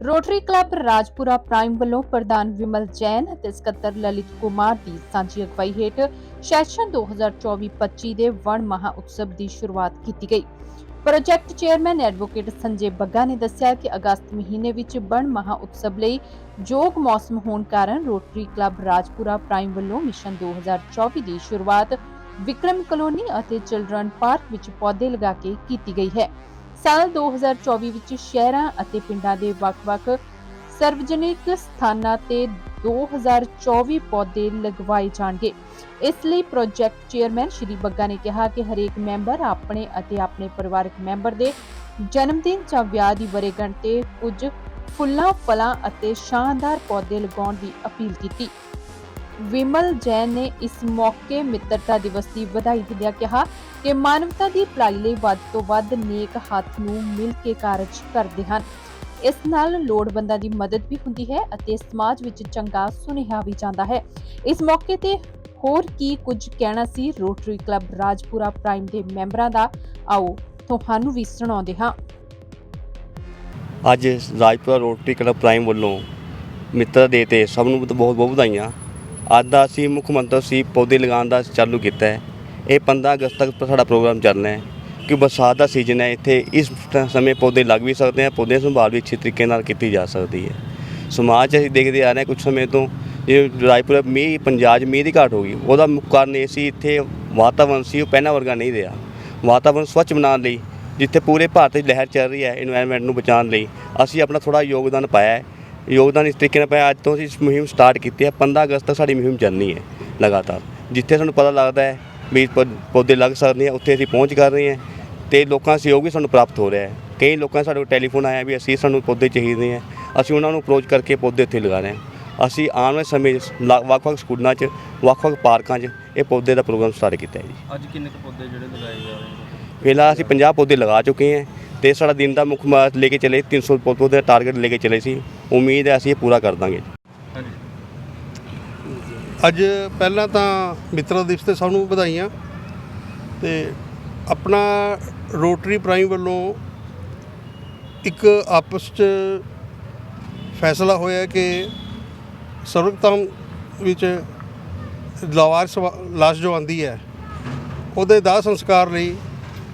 Rotary club Rajpura prime ਵੱਲੋਂ ਪ੍ਰਧਾਨ ਵਿਮਲ ਜੈਨ ਅਤੇ ਸਕੱਤਰ ਲਲਿਤ ਕੁਮਾਰ ਦੀ ਸਾਂਝੀ ਅਗਵਾਈ ਹੇਠ ਸੈਸ਼ਨ 2024-25 ਦੇ ਵਣ ਮਹਾ ਉਤਸਵ ਦੀ ਸ਼ੁਰੂਆਤ ਕੀਤੀ ਗਈ। Project chairman advocate Sanjay Bagga ਨੇ ਦੱਸਿਆ ਕਿ ਅਗਸਤ ਮਹੀਨੇ ਵਿੱਚ ਵਣ ਮਹਾ ਉਤਸਵ ਲਈ ਜੋਗ ਮੌਸਮ ਹੋਣ ਕਾਰਨ ਰੋਟਰੀ ਕਲੱਬ ਰਾਜਪੁਰਾ ਪ੍ਰਾਈਮ ਵੱਲੋਂ ਮਿਸ਼ਨ 2024 ਦੀ ਸ਼ੁਰੂਆਤ ਵਿਕਰਮ ਕਲੋਨੀ ਅਤੇ ਚਿਲਡਰਨ ਪਾਰਕ ਵਿੱਚ ਪੌਦੇ ਲਗਾ ਕੇ ਕੀਤੀ ਗਈ ਹੈ। ਸਾਲ 2024 ਵਿੱਚ ਸ਼ਹਿਰਾਂ ਅਤੇ ਪਿੰਡਾਂ ਦੇ ਵੱਖ-ਵੱਖ ਸਰਵਜਨਿਕ ਸਥਾਨਾਂ ਤੇ 2024 ਪੌਦੇ ਲਗਵਾਏ ਜਾਣਗੇ। ਇਸ ਲਈ ਪ੍ਰੋਜੈਕਟ ਚੇਅਰਮੈਨ ਸ਼੍ਰੀ ਬੱਗਾ ਨੇ ਕਿਹਾ ਕਿ ਹਰੇਕ ਮੈਂਬਰ ਆਪਣੇ ਅਤੇ ਆਪਣੇ ਪਰਿਵਾਰਕ ਮੈਂਬਰ ਦੇ ਜਨਮ ਦਿਨ ਜਾਂ ਵਿਆਹ ਦੀ ਵਰੇਗੰਢ ਤੇ ਕੁਝ ਫੁੱਲਾਂ, ਫਲਾਂ ਅਤੇ ਸ਼ਾਨਦਾਰ ਪੌਦੇ ਲਗਾਉਣ ਦੀ ਅਪੀਲ ਕੀਤੀ। ਵਿਮਲ ਜੈਨ ਨੇ ਇਸ ਮੌਕੇ ਮਿੱਤਰਤਾ ਦਿਵਸ ਦੀ ਵਧਾਈ ਦਿੰਦਿਆਂ ਕਿਹਾ ਕਿ ਮਾਨਵਤਾ ਦੀ ਭਲਾਈ ਲਈ ਵੱਧ ਤੋਂ ਵੱਧ ਨੇਕ ਹੱਥ ਨੂੰ ਮਿਲ ਕੇ ਕਾਰਜ ਕਰਦੇ ਹਨ। ਇਸ ਨਾਲ ਲੋੜਵੰਦਾਂ ਦੀ ਮਦਦ ਵੀ ਹੁੰਦੀ ਹੈ ਅਤੇ ਸਮਾਜ ਵਿੱਚ ਚੰਗਾ ਸੁਨੇਹਾ ਵੀ ਜਾਂਦਾ ਹੈ। ਇਸ ਮੌਕੇ ਤੇ ਹੋਰ ਕੀ ਕੁਝ ਕਹਿਣਾ ਸੀ ਰੋਟਰੀ ਕਲੱਬ ਰਾਜਪੁਰਾ ਪ੍ਰਾਈਮ ਦੇ ਮੈਂਬਰਾਂ ਦਾ? ਆਓ ਤੁਹਾਨੂੰ ਵੀ ਸੁਣਾਉਂਦੇ ਹਾਂ। ਅੱਜ ਰਾਜਪੁਰਾ ਰੋਟਰੀ ਕਲੱਬ ਪ੍ਰਾਈਮ ਵੱਲੋਂ ਮਿੱਤਰ ਦੇ ਤੇ ਸਭ ਨੂੰ ਬਹੁਤ ਬਹੁਤ ਵਧਾਈਆਂ। ਅੱਜ ਦਾ ਅਸੀਂ ਮੁੱਖ ਮੰਤਰ ਸੀ ਪੌਦੇ ਲਗਾਉਣ ਦਾ ਚਾਲੂ ਕੀਤਾ ਹੈ। ਇਹ 15 ਅਗਸਤ ਤੱਕ ਸਾਡਾ ਪ੍ਰੋਗਰਾਮ ਚੱਲਣਾ ਹੈ ਕਿ ਬਰਸਾਤ ਦਾ ਸੀਜ਼ਨ ਹੈ। ਇੱਥੇ ਇਸ ਸਮੇਂ ਪੌਦੇ ਲੱਗ ਵੀ ਸਕਦੇ ਆ ਪੌਦੇ ਸੰਭਾਲ ਵੀ ਅੱਛੇ ਤਰੀਕੇ ਨਾਲ ਕੀਤੀ ਜਾ ਸਕਦੀ ਹੈ। ਸਮਾਜ ਅਸੀਂ ਦੇਖਦੇ ਆ ਰਹੇ ਕੁਝ ਸਮੇਂ ਤੋਂ ਜੇ ਰਾਏਪੁਰ ਮੀਂਹ, ਪੰਜਾਬ ਮੀਂਹ ਦੀ ਘਾਟ ਹੋ ਗਈ। ਉਹਦਾ ਮੁੱਖ ਕਾਰਨ ਇਹ ਸੀ ਇੱਥੇ ਵਾਤਾਵਰਣ ਸੀ, ਉਹ ਪਹਿਲਾਂ ਵਰਗਾ ਨਹੀਂ ਰਿਹਾ। ਵਾਤਾਵਰਣ ਸਵੱਛ ਬਣਾਉਣ ਲਈ, ਜਿੱਥੇ ਪੂਰੇ ਭਾਰਤ ਵਿੱਚ ਲਹਿਰ ਚੱਲ ਰਹੀ ਹੈ এনवायरमेंट ਨੂੰ ਬਚਾਉਣ ਲਈ ਅਸੀਂ ਆਪਣਾ ਥੋੜਾ ਯੋਗਦਾਨ ਪਾਇਆ ਹੈ। ਯੋਗਦਾਨ ਇਸ ਤਰੀਕੇ ਨਾਲ ਪਾਇਆ। ਅੱਜ ਤੋਂ ਅਸੀਂ ਇਸ ਮੁਹਿੰਮ ਸਟਾਰਟ ਕੀਤੀ ਹੈ। 15 ਅਗਸਤ ਤੱਕ ਸਾਡੀ ਮੁਹਿੰਮ ਚੱਲਣੀ ਹੈ ਲਗਾਤਾਰ। ਜਿੱਥੇ ਸਾਨੂੰ ਪਤਾ ਲੱਗਦਾ ਹੈ ਵੀ ਪੌ- ਪੌਦੇ ਲੱਗ ਸਕਦੇ ਆ ਉੱਥੇ ਅਸੀਂ ਪਹੁੰਚ ਕਰ ਰਹੇ ਹਾਂ ਤੇ ਲੋਕਾਂ ਦਾ ਸਹਿਯੋਗ ਵੀ ਸਾਨੂੰ ਪ੍ਰਾਪਤ ਹੋ ਰਿਹਾ ਹੈ। ਕਈ ਲੋਕਾਂ ਦਾ ਸਾਡੇ ਕੋਲ ਟੈਲੀਫੋਨ ਆਇਆ ਵੀ ਅਸੀਂ ਸਾਨੂੰ ਪੌਦੇ ਚਾਹੀਦੇ ਆ ਅਸੀਂ ਉਹਨਾਂ ਨੂੰ ਅਪਰੋਚ ਕਰਕੇ ਪੌਦੇ ਇੱਥੇ ਲਗਾ ਰਹੇ ਹਾਂ। ਅਸੀਂ ਆਉਣ ਵਾਲੇ ਸਮੇਂ 'ਚ ਲਾ- ਵੱਖ-ਵੱਖ ਸਕੂਲਾਂ 'ਚ ਵੱਖ-ਵੱਖ ਪਾਰਕਾਂ 'ਚ ਇਹ ਪੌਦੇ ਦਾ ਪ੍ਰੋਗਰਾਮ ਸਟਾਰਟ ਕੀਤਾ ਹੈ ਜੀ। ਅੱਜ ਕਿੰਨੇ ਕੁ ਪੌਦੇ ਜਿਹੜੇ ਲਗਾਏ ਜਾ ਰਹੇ ਨੇ? ਫਿਲਹਾਲ ਅਸੀਂ 50 ਪੌਦੇ ਲਗਾ ਚੁੱਕੇ ਹਾਂ। ਤੇ ਸਾਡਾ ਦਿਨ ਦਾ ਮੁੱਖ ਲੈ ਕੇ ਚਲੇ 300 ਪੌਦੇ ਦਾ ਟਾਰਗੇਟ ਲੈ ਕੇ ਚਲੇ ਸੀ। ਉਮੀਦ ਹੈ ਅਸੀਂ ਇਹ ਪੂਰਾ ਕਰ ਦਾਂਗੇ। ਹਾਂਜੀ। ਅੱਜ ਪਹਿਲਾਂ ਤਾਂ ਮਿੱਤਰਤਾ ਦਿਵਸ ਤੇ ਸਭ ਨੂੰ ਵਧਾਈਆਂ ਤੇ ਆਪਣਾ ਰੋਟਰੀ ਪ੍ਰਾਈਮ ਵੱਲੋਂ ਇੱਕ ਆਪਸ 'ਚ ਫੈਸਲਾ ਹੋਇਆ ਕਿ ਸਰਵਕਤਮ ਵਿੱਚ ਲਾਵਾਰਿਸ ਲਾਸ਼ ਜੋ ਆਂਦੀ ਹੈ ਉਹਦੇ ਦਾਹ ਸੰਸਕਾਰ ਲਈ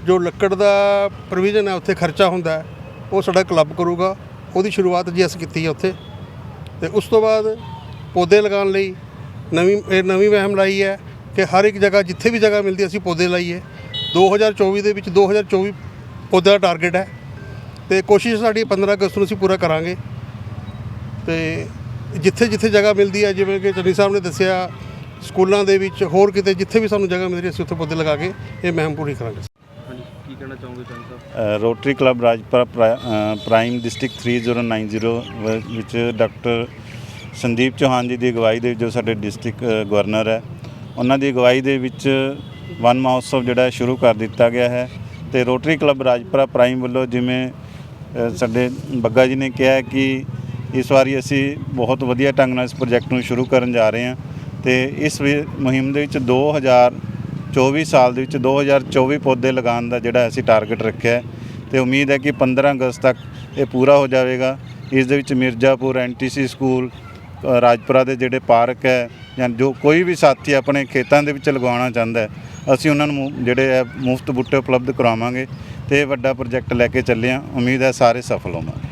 ਜੋ ਲੱਕੜ ਦਾ ਪ੍ਰੋਵੀਜ਼ਨ ਹੈ, ਉੱਥੇ ਖਰਚਾ ਹੁੰਦਾ ਉਹ ਸਾਡਾ ਕਲੱਬ ਕਰੂਗਾ। ਉਹਦੀ ਸ਼ੁਰੂਆਤ ਜੀ ਅਸੀਂ ਕੀਤੀ ਹੈ ਉੱਥੇ। ਤੇ ਉਸ ਤੋਂ ਬਾਅਦ ਪੌਦੇ ਲਗਾਉਣ ਲਈ ਨਵੀਂ, ਇਹ ਨਵੀਂ ਵਹਿਮ ਲਾਈ ਹੈ ਕਿ ਹਰ ਇੱਕ ਜਗ੍ਹਾ ਜਿੱਥੇ ਵੀ ਜਗ੍ਹਾ ਮਿਲਦੀ ਅਸੀਂ ਪੌਦੇ ਲਾਈਏ। 2024 ਦੇ ਵਿੱਚ 2024 ਪੌਦੇ ਦਾ ਟਾਰਗੇਟ ਹੈ। ਤੇ ਕੋਸ਼ਿਸ਼ ਸਾਡੀ 15 ਅਗਸਤ ਨੂੰ ਅਸੀਂ ਪੂਰਾ ਕਰਾਂਗੇ। ਤੇ ਜਿੱਥੇ ਜਿੱਥੇ ਜਗ੍ਹਾ ਮਿਲਦੀ ਹੈ, ਜਿਵੇਂ ਕਿ ਚੰਨੀ ਸਾਹਿਬ ਨੇ ਦੱਸਿਆ, ਸਕੂਲਾਂ ਦੇ ਵਿੱਚ ਹੋਰ ਕਿਤੇ ਜਿੱਥੇ ਵੀ ਸਾਨੂੰ ਜਗ੍ਹਾ ਮਿਲ ਰਹੀ ਅਸੀਂ ਉੱਥੇ ਪੌਦੇ ਲਗਾ ਕੇ ਇਹ ਮਹਿਮ ਪੂਰੀ ਕਰਾਂਗੇ। ਕਹਿਣਾ ਚਾਹੋਗੇ ਚੰਦ ਸਾਹਿਬ? ਰੋਟਰੀ ਕਲੱਬ ਰਾਜਪੁਰਾ ਪ੍ਰਾ- ਅ, ਪ੍ਰਾਈਮ ਡਿਸਟ੍ਰਿਕਟ 3090 ਵ- ਵਿੱਚ ਡਾਕਟਰ ਸੰਦੀਪ ਚੌਹਾਨ ਜੀ ਦੀ ਅਗਵਾਈ ਦੇ ਵਿੱਚ ਜੋ ਸਾਡੇ ਡਿਸਟ੍ਰਿਕਟ ਅ, ਗਵਰਨਰ ਹੈ ਉਹਨਾਂ ਦੀ ਅਗਵਾਈ ਦੇ ਵਿੱਚ ਵਨ ਮਹੋਤਸਵ ਜਿਹੜਾ ਹੈ ਸ਼ੁਰੂ ਕਰ ਦਿੱਤਾ ਗਿਆ ਹੈ ਤੇ ਰੋਟਰੀ ਕਲੱਬ ਰਾਜਪੁਰਾ ਪ੍ਰਾਈਮ ਵੱਲੋਂ ਜਿਵੇਂ ਅ, ਸਾਡੇ ਬੱਗਾ ਜੀ ਨੇ ਕਿਹਾ ਹੈ ਕਿ ਇਸ ਵਾਰੀ ਅਸੀਂ ਬਹੁਤ ਵਧੀਆ ਢੰਗ ਨਾਲ ਇਸ ਪ੍ਰੋਜੈਕਟ ਨੂੰ ਸ਼ੁਰੂ ਕਰਨ ਜਾ ਰਹੇ ਹਾਂ ਤੇ ਇਸ ਵੀ- ਮੁਹਿੰਮ ਦੇ ਵਿੱਚ 2024 ਸਾਲ ਦੇ ਵਿੱਚ 2024 ਪੌਦੇ ਲਗਾਉਣ ਦਾ ਜਿਹੜਾ ਅਸੀਂ ਟਾਰਗੇਟ ਰੱਖਿਆ ਹੈ ਤੇ ਉਮੀਦ ਹੈ ਕਿ 15 ਅਗਸਤ ਤੱਕ ਇਹ ਪੂਰਾ ਹੋ ਜਾਵੇਗਾ। ਇਸ ਦੇ ਵਿੱਚ ਮਿਰਜ਼ਾਪੁਰ ਐਨਟੀਸੀ ਸਕੂਲ ਰਾਜਪੁਰਾ ਦੇ ਜਿਹੜੇ ਪਾਰਕ ਹੈ ਜਾਂ ਜੋ ਕੋਈ ਵੀ ਸਾਥੀ ਆਪਣੇ ਖੇਤਾਂ ਦੇ ਵਿੱਚ ਲਗਾਉਣਾ ਚਾਹੁੰਦਾ ਹੈ, ਅਸੀਂ ਉਹਨਾਂ ਨੂੰ ਜਿਹੜੇ ਹੈ ਮੁਫਤ ਬੂਟੇ ਉਪਲਬਧ ਕਰਾਵਾਂਗੇ ਤੇ ਇਹ ਵੱਡਾ ਪ੍ਰੋਜੈਕਟ ਲੈ ਕੇ ਚੱਲੇ ਹਾਂ। ਉਮੀਦ ਹੈ ਸਾਰੇ ਸਫਲ ਹੋਵਾਂਗੇ।